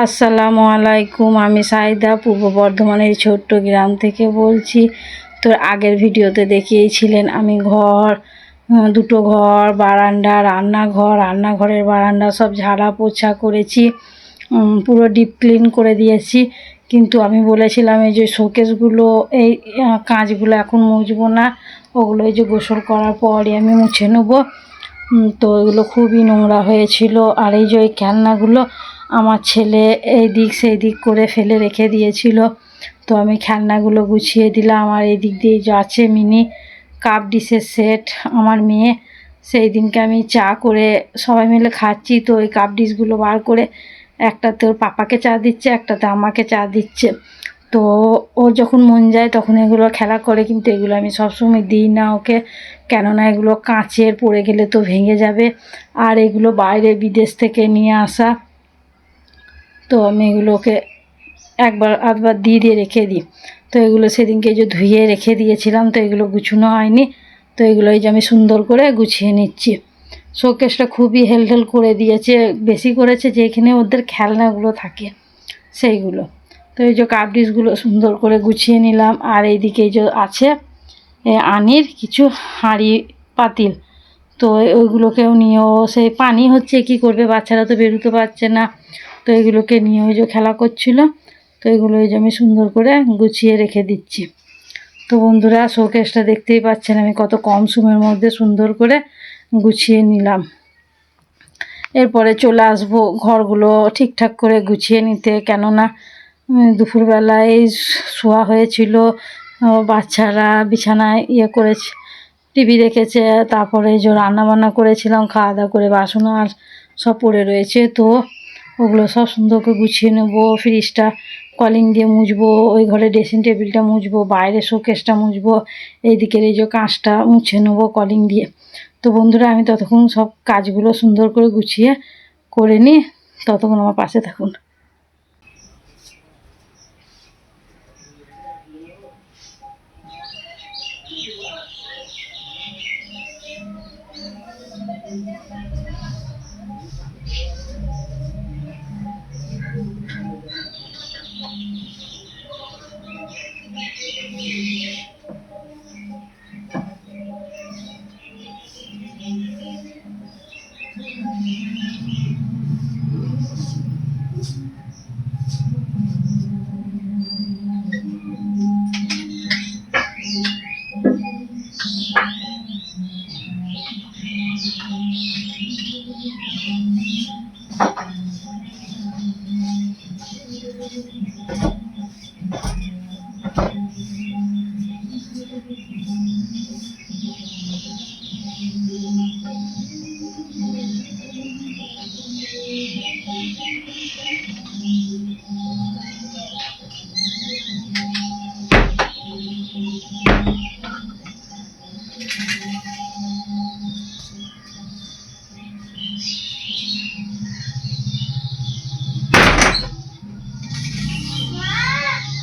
আসসালামু আলাইকুম, আমি সাইদা, পূর্ব বর্ধমানের ছোট্ট গ্রাম থেকে বলছি। তো আগের ভিডিওতে দেখিয়েছিলেন আমি ঘর দুটো ঘর, বারান্দা, রান্নাঘর, রান্নাঘরের বারান্দা সব ঝাড়া পোছা করেছি পুরো ডিপ ক্লিন করে দিয়েছি। কিন্তু আমি বলেছিলাম এই যে শোকেসগুলো, এই কাঁচগুলো এখন মুছবো না, ওগুলো এই যে গোসল করার পরই আমি মুছে নেব। তো এগুলো খুবই নোংরা হয়েছিল। আর এই যে ওই খেলনাগুলো আমার ছেলে এই দিক সেই দিক করে ফেলে রেখে দিয়েছিল। তো আমি খেলনাগুলো গুছিয়ে দিলাম। আর এই দিক দিয়ে আছে মিনি কাপ ডিশের সেট আমার মেয়ে। সেই দিনকে আমি চা করে সবাই মিলে খাচ্ছি। তো ওই কাপ ডিশগুলো বার করে একটাতে ওর পাপাকে চা দিচ্ছে, একটাতে আমাকে চা দিচ্ছে। তো ও যখন মন যায় তখন এগুলো খেলা করে, কিন্তু এগুলো আমি সবসময় দিই না ওকে। কেননা এগুলো কাঁচের, পড়ে গেলে তো ভেঙে যাবে। আর এগুলো বাইরে বিদেশ থেকে নিয়ে আসা তো আমি এগুলোকে একবার, আধবার দিয়ে দিয়ে রেখে দিই। তো এগুলো সেদিনকে যে ধুয়ে রেখে দিয়েছিলাম, তো এগুলো গুছানো হয়নি। তো এগুলো এই যে আমি সুন্দর করে গুছিয়ে নিচ্ছি। শোকেসটা খুবই হেলহেল করে দিয়েছে, বেশি করেছে যেখানে ওদের খেলনাগুলো থাকে, সেইগুলো। তো এই যে কাপ ডিশগুলো সুন্দর করে গুছিয়ে নিলাম। আর এইদিকে এই যে আছে আনির কিছু হাঁড়ি পাতিল। তো ওইগুলোকেও নিয়েও সেই পানি হচ্ছে কি করবে? বাচ্চারা তো বেরোতে পারছে না। তো এগুলোকে নিয়ে ওই যে খেলা করছিল, তো এগুলো ওই যে আমি সুন্দর করে গুছিয়ে রেখে দিচ্ছি। তো বন্ধুরা শোকেসটা দেখতেই পাচ্ছেন আমি কত কম সময়ের মধ্যে সুন্দর করে গুছিয়ে নিলাম। এরপরে চলে আসব, ঘরগুলো ঠিকঠাক করে গুছিয়ে নিতে। কেননা দুপুরবেলায় শোয়া হয়েছিল বাচ্চারা বিছানায় ইয়ে করেছে, টিভি দেখেছে, তারপরে যে রান্না বান্না করেছিলাম, খাওয়া দাওয়া করে বাসন আর সব পড়ে রয়েছে। তো ওগুলো সব সুন্দর করে গুছিয়ে নেব ফ্রিজটা কলিং দিয়ে মুছবো, ওই ঘরে ড্রেসিং টেবিলটা মুছবো, বাইরে শোকেসটা মুছবো, এইদিকের এই যে কাঁচটা মুছে নেব কলিং দিয়ে। তো বন্ধুরা, আমি ততক্ষণ সব কাজগুলো সুন্দর করে গুছিয়ে করে নিই। ততক্ষণ আমার পাশে থাকুন।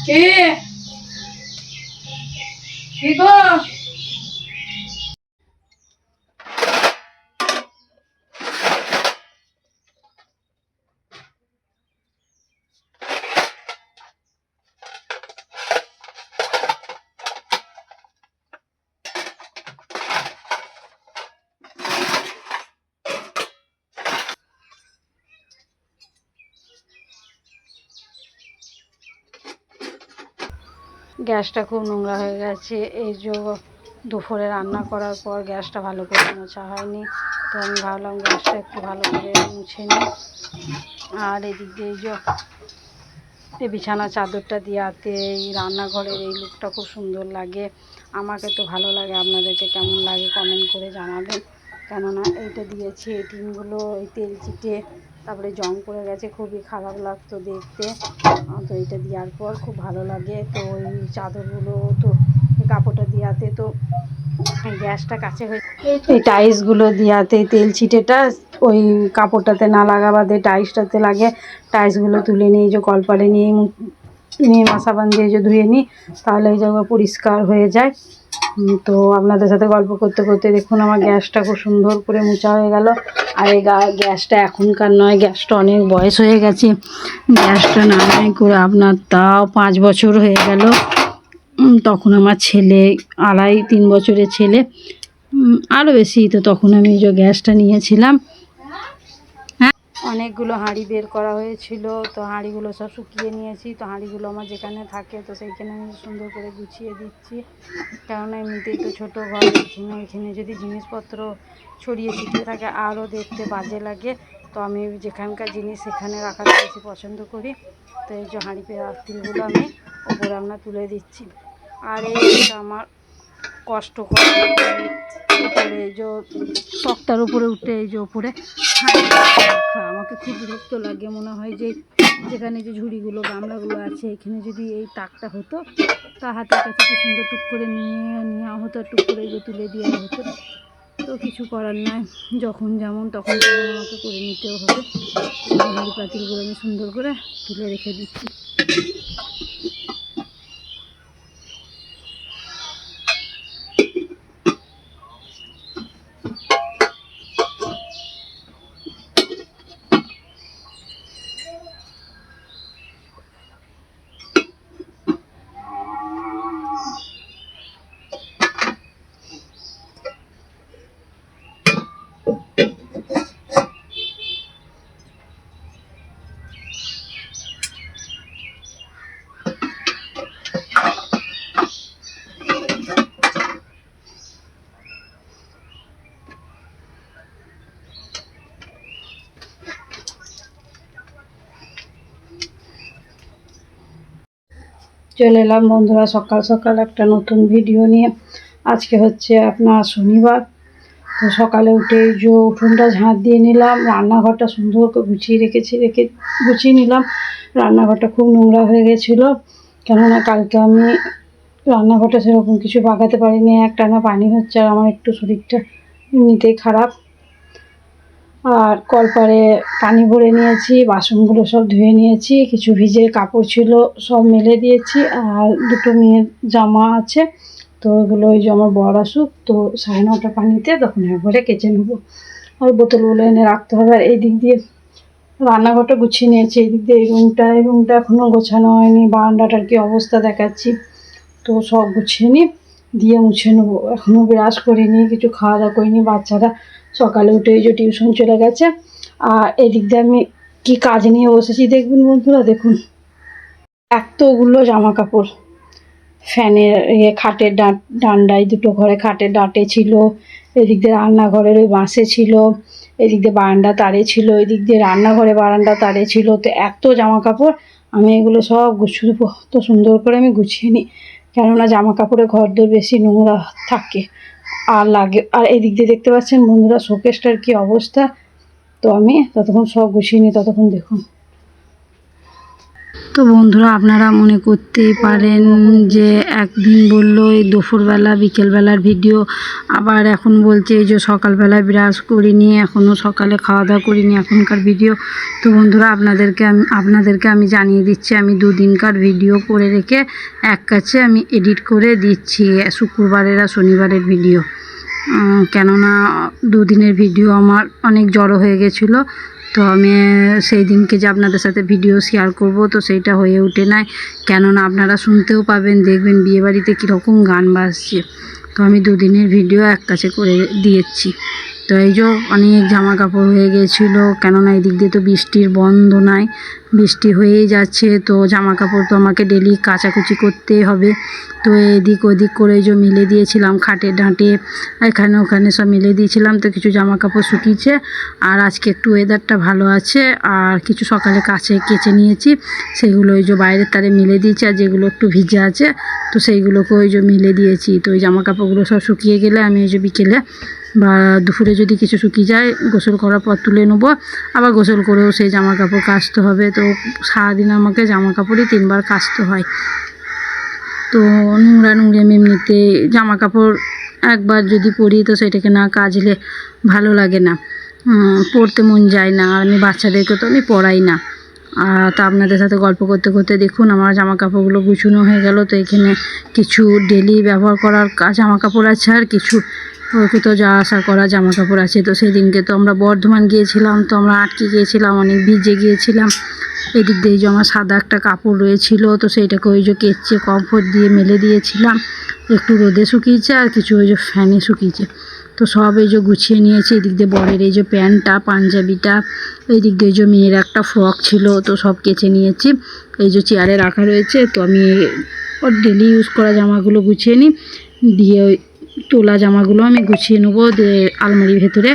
কে গ্যাসটা খুব নোংরা হয়ে গেছে। এই যে দুপুরে রান্না করার পর গ্যাসটা ভালো করে মোছা হয়নি। তো আমি ভাবলাম গ্যাসটা একটু ভালো করে মুছে নিই। আর এদিক দিয়ে যে এই বিছানা চাদরটা দেওয়াতে এই রান্নাঘরের এই লুকটা খুব সুন্দর লাগে। আমাকে তো ভালো লাগে, আপনাদেরকে কেমন লাগে কমেন্ট করে জানাবেন। কেননা এইটা দিয়েছি এই টিনগুলো, এই তেল চিটে তারপরে জং পড়ে গেছে, খুবই খারাপ লাগতো দেখতে। তো এটা দেওয়ার পর খুব ভালো লাগে। তো ওই চাদরগুলো তো, কাপড়টা দেওয়াতে তো গ্যাসটা কাছে হয়ে এই টাইলসগুলো দেওয়াতে তেল ছিটেটা, ওই কাপড়টাতে না লাগা বাদে টাইলসটাতে লাগে। টাইলসগুলো তুলে নিয়ে যে কলপারে নিয়ে মু- নিমা সাবান দিয়ে যে ধুয়ে নিই, তাহলে এই জায়গা পরিষ্কার হয়ে যায়। তো আপনাদের সাথে গল্প করতে করতে দেখুন আমার গ্যাসটা খুব সুন্দর করে মোচা হয়ে গেল। আর এই গ্যাসটা এখনকার নয়, গ্যাসটা অনেক বয়স হয়ে গেছে। গ্যাসটা না করে আপনার তাও পাঁচ বছর হয়ে গেল। তখন আমার ছেলে, আড়াই তিন বছরের ছেলে। আরও বেশি তো তখন আমি যে গ্যাসটা নিয়েছিলাম। অনেকগুলো হাঁড়ি বের করা হয়েছিল, তো হাঁড়িগুলো সব শুকিয়ে নিয়েছি। তো হাঁড়িগুলো আমার যেখানে থাকে, তো সেইখানে আমি সুন্দর করে গুছিয়ে দিচ্ছি। কারণ এমনিতেই তো ছোটো ঘর এখানে এখানে যদি জিনিসপত্র ছড়িয়ে ছিটিয়ে থাকে, আরও দেখতে বাজে লাগে। তো আমি যেখানকার জিনিস সেখানে রাখাটা বেশি পছন্দ করি। তো এই যে হাঁড়ি পাতিলগুলো আমি ওপরে আমরা তুলে দিচ্ছি। আর এই আমার কষ্ট করে এই যে তক্তার উপরে উঠে এই যে উপরে হাঁড়ি রাখা আমাকে খুব বিরক্ত লাগে, মনে হয় যে যেখানে যে ঝুড়িগুলো, গামলাগুলো আছে, এখানে যদি এই তাকটা হতো, তা হাতের কাছে কি সুন্দর টুক করে নিয়ে, নেওয়া হতো টুক করে এগুলো তুলে দেওয়া হতো। তো কিছু করার নাই। যখন যেমন তখন আমাকে করে নিতেও হবে। পাতিলগুলো আমি সুন্দর করে তুলে রেখে দিচ্ছি। চলে এলাম বন্ধুরা, সকাল সকাল একটা নতুন ভিডিও নিয়ে। আজকে হচ্ছে আপনার শনিবার। তো সকালে উঠে যে উঠোনটা ঝাঁট দিয়ে নিলাম, রান্নাঘরটা সুন্দর করে গুছিয়ে রেখেছি, রেখে গুছিয়ে নিলাম। রান্নাঘরটা খুব নোংরা হয়ে গেছিল, কেননা কালকে আমি রান্নাঘরটা সেরকম কিছু বাগাতে পারিনি। একটানা পানি হচ্ছে আর আমার একটু শরীরটা এমনিতেই খারাপ। আর কলপারে পানি ভরে নিয়েছি, বাসনগুলো সব ধুয়ে নিয়েছি, কিছু ভিজে কাপড় ছিল সব মেলে দিয়েছি, আর দুটো মেয়ের জামা আছে, তো ওগুলো ওই যে বর আসুক, তো সাড়ে নটা পানিতে তখন একবারে কেচে নেব। আর বোতলগুলো এনে রাখতে হবে, আর এই দিক দিয়ে রান্নাঘরটা গুছিয়ে নিয়েছি এই দিক দিয়ে এই রুমটা এই রুমটা এখনও গোছানো হয়নি, বারান্দাটার কি অবস্থা দেখাচ্ছি। তো সব গুছিয়ে নিই দিয়ে মুছে নেব এখনও ব্রাশ করিনি, কিছু খাওয়া দাওয়া করিনি, বাচ্চারা সকালে উঠে এই যে টিউশন চলে গেছে। আর এদিক দিয়ে আমি কি কাজ নিয়ে বসেছি দেখবেন বন্ধুরা, দেখুন। এতগুলো জামা কাপড় ফ্যানের ইয়ে খাটের ডান, ডান্ডায় দুটো ঘরে খাটের ডাঁটে ছিল। এদিক দিয়ে রান্নাঘরের ওই বাঁশে ছিল। এদিক দিয়ে বারান্দা তারে ছিল। এদিক দিয়ে রান্নাঘরে বারান্দা তারে ছিল। তো এত জামা কাপড় আমি এগুলো সব গুছিয়ে তো সুন্দর করে আমি গুছিয়ে নিই। কেননা জামা কাপড়ে ঘর দোর বেশি নোংরা থাকে। আর লাগে, আর এদিক দিয়ে দেখতে পাচ্ছেন বন্ধুরা শোকেসটার কি অবস্থা? তো আমি ততক্ষণ সব গুছিয়ে নিই ততক্ষণ দেখুন। তো বন্ধুরা, আপনারা মনে করতেই পারেন যে একদিন বলল এই দুপুরবেলা, বিকেলবেলার ভিডিও, আবার এখন বলছে এই যে সকালবেলায় ব্রাশ করিনি এখনও সকালে খাওয়া দাওয়া করিনি এখনকার ভিডিও। তো বন্ধুরা, আপনাদেরকে আমি আপনাদেরকে আমি জানিয়ে দিচ্ছি, আমি দুদিনকার ভিডিও করে রেখে এক কাছে আমি এডিট করে দিচ্ছি শুক্রবারের আর শনিবারের ভিডিও। কেননা দুদিনের ভিডিও আমার অনেক জড়ো হয়ে গেছিল তো আমি সেই দিনকে যে আপনাদের সাথে ভিডিও শেয়ার করব, তো সেইটা হয়ে ওঠে নাই। কেননা আপনারা শুনতেও পাবেন, দেখবেন বিয়েবাড়িতে কীরকম গান বাজছে। তো আমি দুদিনের ভিডিও এক কাছে করে দিয়েছি। তো এই যে অনেক জামা কাপড় হয়ে গিয়েছিল কেননা এদিক দিয়ে তো বৃষ্টির বন্ধ নাই, বৃষ্টি হয়েই যাচ্ছে, তো জামা কাপড় তো আমাকে ডেলি কাচাকুচি করতেই হবে। তো এদিক ওদিক করে যে মিলে দিয়েছিলাম খাটের ডাঁটে, এখানে ওখানে সব মিলে দিয়েছিলাম, তো কিছু জামা কাপড় শুকিয়েছে, আর আজকে একটু ওয়েদারটা ভালো আছে, আর কিছু সকালে কাছে কেচে নিয়েছি, সেগুলো ওই যে বাইরের তারে মিলে দিয়েছি, আর যেগুলো একটু ভিজে আছে, তো সেইগুলোকে ওই যে মিলে দিয়েছি। তো ওই জামা কাপড়গুলো সব শুকিয়ে গেলে আমি ওই যে বিকেলে বা দুপুরে যদি কিছু শুকিয়ে যায়, গোসল করার পর তুলে নেব। আবার গোসল করেও সেই জামা কাপড় কাচতে হবে। তো সারাদিন আমাকে জামা কাপড়ই তিনবার কাচতে হয়। তো নোংরা নোংরা এমনিতে জামা কাপড় একবার যদি পরি, তো সেটাকে না কাচলে ভালো লাগে না। পরতে মন যায় না। আমি বাচ্চাদেরকে তো আমি পরাই না। তা আপনাদের সাথে গল্প করতে করতে দেখুন, আমার জামা কাপড়গুলো গুছানো হয়ে গেল। তো এখানে কিছু ডেলি ব্যবহার করার জামা কাপড় আছে আর কিছু কোথাও যাওয়া আসা করা জামা কাপড় আছে, তো সেদিনকে তো আমরা বর্ধমান গিয়েছিলাম, তো আমরা আটকে গিয়েছিলাম, অনেক ভিজে গিয়েছিলাম। এদিক দিয়ে যে আমার সাদা একটা কাপড় রয়েছিল, তো সেইটাকে ওই যে কেচে কমফোর্ট দিয়ে মেলে দিয়েছিলাম। একটু রোদে শুকিয়েছে আর কিছু ওই যে ফ্যানে শুকিয়েছে। তো সব এই যে গুছিয়ে নিয়েছি, এদিক দিয়ে বরের এই যে প্যান্টটা, পাঞ্জাবিটা এই দিক দিয়ে যে মেয়ের একটা ফ্রক ছিল, তো সব কেচে নিয়েছি। এই যে চেয়ারে রাখা রয়েছে, তো আমি ওর ডেলি ইউজ করা জামাগুলো গুছিয়ে নিই। দিয়ে ওই তোলা জামাগুলো আমি গুছিয়ে নেব আলমারির ভেতরে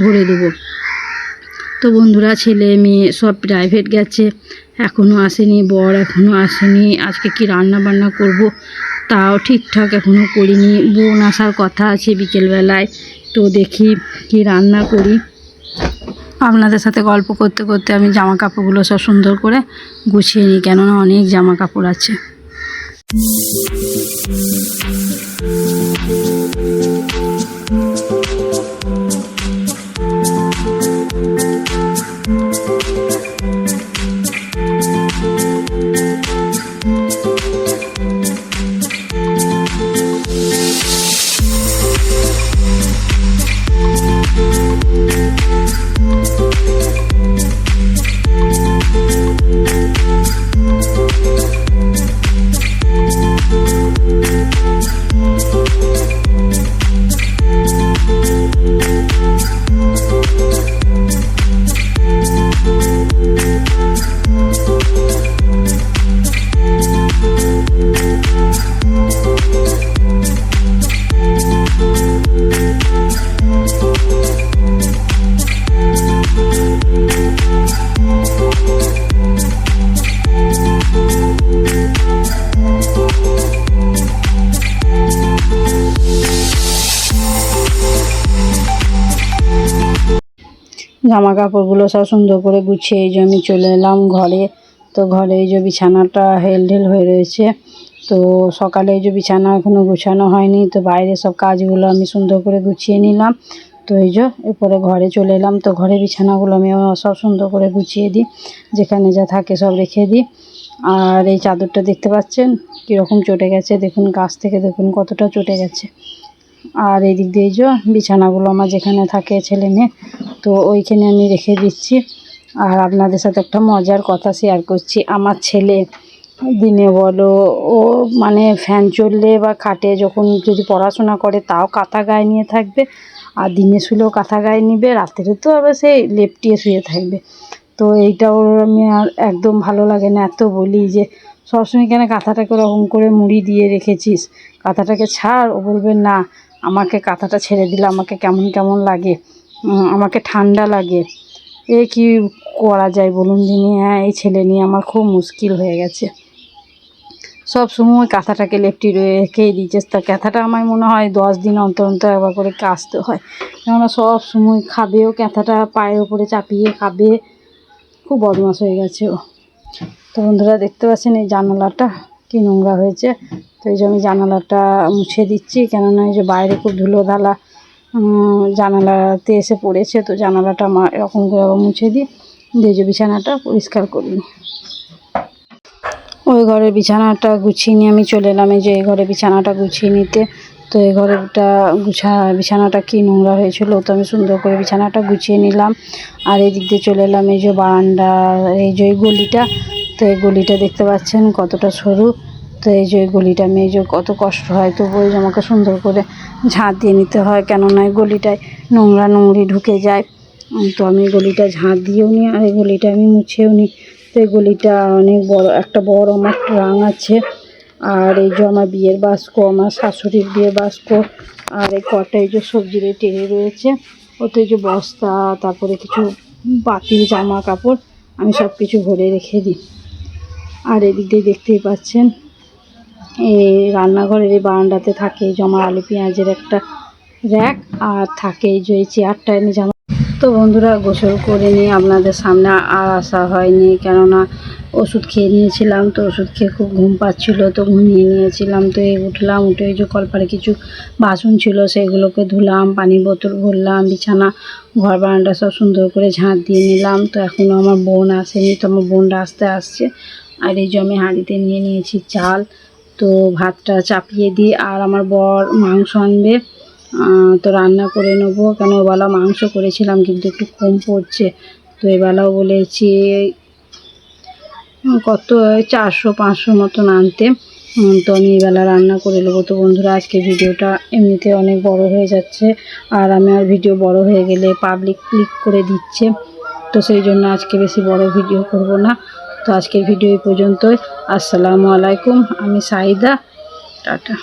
ভরে দেবো। তো বন্ধুরা, ছেলে মেয়ে সব প্রাইভেট গেছে এখনও আসেনি, বর এখনও আসেনি, আজকে কি রান্না বান্না করব তাও ঠিকঠাক এখনও করিনি। বোন আসার কথা আছে বিকেলবেলায়, তো দেখি কি রান্না করি। আপনাদের সাথে গল্প করতে করতে আমি জামা কাপড়গুলো সব সুন্দর করে গুছিয়ে নিই, কেননা অনেক জামা কাপড় আছে। Thank you. জামা কাপড়গুলো সব সুন্দর করে গুছিয়ে এই যে আমি চলে এলাম ঘরে। তো ঘরে এই যে বিছানাটা হেল ঢেল হয়ে রয়েছে। তো সকালে এই যে বিছানা এখনও গুছানো হয়নি, তো বাইরে সব কাজগুলো আমি সুন্দর করে গুছিয়ে নিলাম। তো এই যে এরপরে ঘরে চলে এলাম, তো ঘরে বিছানাগুলো আমি সব সুন্দর করে গুছিয়ে দিই, যেখানে যা থাকে সব রেখে দিই। আর এই চাদরটা দেখতে পাচ্ছেন? কীরকম চটে গেছে, দেখুন গাছ থেকে দেখুন কতটা চটে গেছে। আর এদিক দিয়ে যে বিছানাগুলো আমার যেখানে থাকে ছেলে মেয়ে, তো ওইখানে আমি রেখে দিচ্ছি। আর আপনাদের সাথে একটা মজার কথা শেয়ার করছি। আমার ছেলে দিনে বলো, ও মানে ফ্যান চললে বা খাটে যখন যদি পড়াশোনা করে, তাও কাঁথা গায়ে নিয়ে থাকবে। আর দিনে শুলেও কাঁথা গায়ে নিবে, রাত্রে তো আবার সেই লেপটিয়ে শুয়ে থাকবে। তো এইটা ওর আমি আর একদম ভালো লাগে না। এত বলি যে, সবসময় কেন কাঁথাটাকে ওরকম করে মুড়ি দিয়ে রেখেছিস? কাঁথাটাকে ছাড়, ও বলবে না। আমাকে কাঁথাটা ছেড়ে দিলে আমাকে কেমন কেমন লাগে আমাকে ঠান্ডা লাগে। এ কি করা যায় বলুন দিনি? হ্যাঁ এই ছেলে নিয়ে আমার খুব মুশকিল হয়ে গেছে। সব সময় কাঁথাটাকে লেপটি রেখেই দিয়েছে। তা কাঁথাটা আমার মনে হয় দশ দিন অন্তর অন্তর একবার করে কাচতে হয়। কেননা সব সময় খাবেও কাঁথাটা পায়ের ওপরে চাপিয়ে খাবে। খুব বদমাস হয়ে গেছে ও। তো বন্ধুরা, দেখতে পাচ্ছেন এই জানালাটা? কি নোংরা হয়েছে। তো এই যে আমি জানালাটা মুছে দিচ্ছি, কেননা এই যে বাইরে খুব ধুলো ধালা জানালাতে এসে পড়েছে, তো জানালাটা মা এরকম করে মুছে দিই। দিয়ে যে বিছানাটা পরিষ্কার করি। ওই ঘরের বিছানাটা গুছিয়ে নিয়ে আমি চলে এলাম। এই যে এই ঘরে বিছানাটা গুছিয়ে নিতে, তো এই ঘরেটা গুছা, বিছানাটা কি নোংরা হয়েছিল তো আমি সুন্দর করে বিছানাটা গুছিয়ে নিলাম। আর এই দিক দিয়ে চলে এলাম এই যে বারান্দা এই যে গলিটা তো এই গলিটা দেখতে পাচ্ছেন কতটা সরু। তো এই যে গলিটা এই যে কত কষ্ট হয়, তবু ওই আমাকে সুন্দর করে ঝাঁট দিয়ে নিতে হয়, কেননা এই গলিটায় নোংরা নোংরি ঢুকে যায়। তো আমি গলিটা ঝাঁট দিয়েও নিই আর এই গলিটা আমি মুছেও নিই তো এই গলিটা অনেক বড়, একটা বড় আমার ট্রাং আছে। আর এই যে আমার বিয়ের বাস্ক, আমার শাশুড়ির বিয়ের বাস্ক, আর এই কটা এই যে সবজির টেরে রয়েছে। ওতে যে বস্তা, তারপরে কিছু বাতিল জামা কাপড়, আমি সব কিছু ভরে রেখে দিই। আর এদিক দিয়ে দেখতেই পাচ্ছেন, এই রান্নাঘরের এই বারান্দাতে থাকে জমা আলু পেঁয়াজের একটা র্যাক আর থাকে যে এই চেয়ারটা এনে জামা তো বন্ধুরা, গোসল করে নিয়ে আপনাদের সামনে আর আসা হয়নি, কেননা ওষুধ খেয়ে নিয়েছিলাম, তো ওষুধ খেয়ে খুব ঘুম পাচ্ছিলো, তো ঘুমিয়ে নিয়েছিলাম। তো এই উঠলাম, উঠে ওই যে কলপারে কিছু বাসন ছিল, সেগুলোকে ধুলাম, পানির বোতল ভরলাম, বিছানা, ঘর, বারান্দা সব সুন্দর করে ঝাঁট দিয়ে নিলাম। তো এখনও আমার বোন আসেনি, তো আমার বোনরা আসতে আসছে। আর এই আমি হাঁড়িতে নিয়ে নিয়েছি চাল, তো ভাতটা চাপিয়ে দিই। আর আমার বর মাংস আনবে তো রান্না করে নেব। কেন ওবেলা মাংস করেছিলাম, কিন্তু একটু কম পড়ছে। তো এবেলাও বলেছি কত চারশো, পাঁচশো মতন আনতে। তো আমি এবেলা রান্না করে নেব। তো বন্ধুরা, আজকে ভিডিওটা এমনিতে অনেক বড় হয়ে যাচ্ছে। আর আমার ভিডিও বড় হয়ে গেলে পাবলিক ক্লিক করে দিচ্ছে। তো সেই জন্য আজকে বেশি বড় ভিডিও করব না। তো আজকের ভিডিও এই পর্যন্তই। আসসালামু আলাইকুম আমি সাইদা। টাটা।